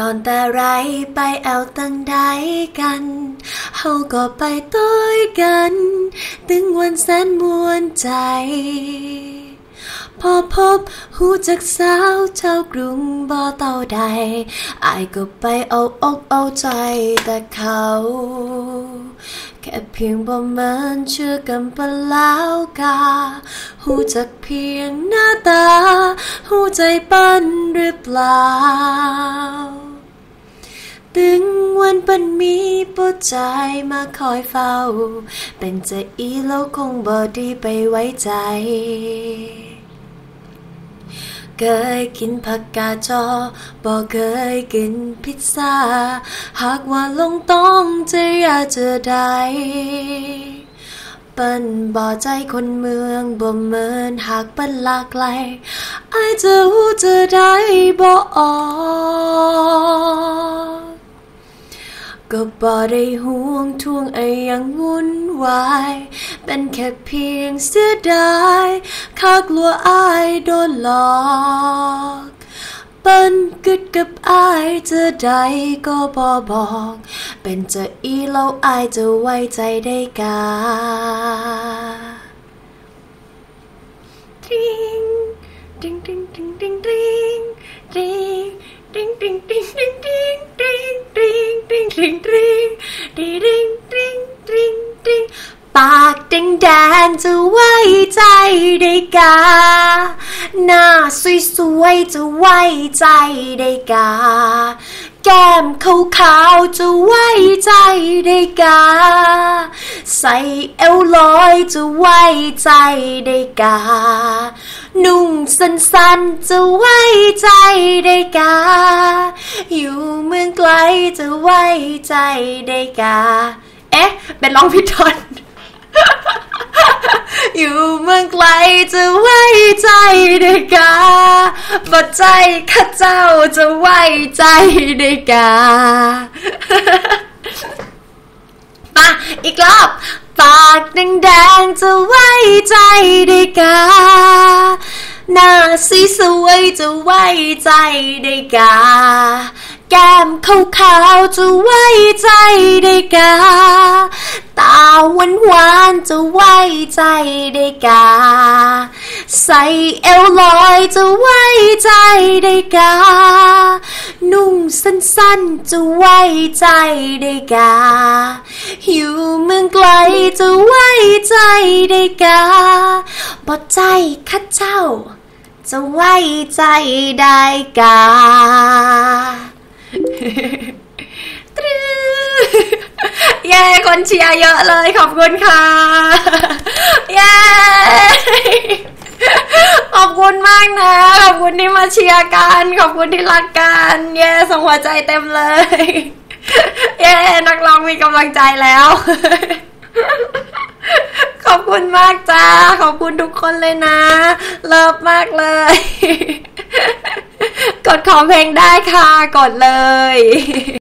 ก่อนแต่ไรไปแอวตั้งได้กันเฮาก็ไปต้อยกัน ตึงวันแสนมวนใจ พอพบหูจากสาวชาวกรุงบ่เต่าใดอายก็ไปเอาอกเอาใจแต่เขา แค่เพียงบ่เหมือนเชื่อกันปแล้วกาหูจากเพียงหน้าตา หูใจปั้นหรือเปล่า ตึงวันปันมีปวดใจมาคอยเฝ้า เป็นใจอีแล้วคงบ่ดีไปไว้ใจเคยกินผักกาจอบ่เคยกินพิซซ่า หากว่าลงต้องจะอยากเจอได้เปิ้นบ่ใจคนเมืองบ่เหมือนหากเปิ้นหลากไกลอจะหูจะได้บ่ออก ก็บ่ได้ห่วงทวงไอ้ยังวุ่นวาย เป็นแค่เพียงเสียดายข้ากลัวอายโดนหลอกเปิ้นกึดกับอายจะได้ก็บอบอก เป็นจะอีแล้วอายจะไว้ใจได้กาตริงตริงตริง ติงติงติงติงติงติงปากแดงแดงจะไว้ใจได้กา หน้าสวยๆจะไว้ใจได้กา แก้มขาวๆจะไว้ใจได้กา ใส่เอวลอยจะไว้ใจได้กา นุ่งสั้นๆจะไว้ใจได้กา อยู่เมืองไกลจะไว้ใจได้กา เอ๊ะ เป็นร้องผิดทอนอยู่เมืองไกลจะไว้ใจได้กาบ่ใจข้าเจ้าจะไว้ใจได้กาปะอีกรอบ ปากแดงๆจะไว้ใจได้กา หน้าสีสวยๆจะไว้ใจได้กา แก้มขาวๆจะไว้ใจได้กา ตาหวานหวานๆจะไว้ใจได้กา ใส่เอวลอยจะไว้ใจได้กา นุ่งสั้นๆ จะไว้ใจได้กาอยู่เมืองไกลจะไว้ใจได้กาบอใจข้าเจ้า จะไว้ใจได้กาตรึเย้คนเชียร์เยอะเลยขอบคุณค่ะ เย้ คุณมากนะ ขอบคุณที่มาเชียร์กัน ขอบคุณที่รักกัน เย้ส่งหัวใจเต็มเลย เย้นักร้องมีกำลังใจแล้ว ขอบคุณมากจ้า ขอบคุณทุกคนเลยนะ เลิฟมากเลย กดขอเพลงได้ค่ะ กดเลย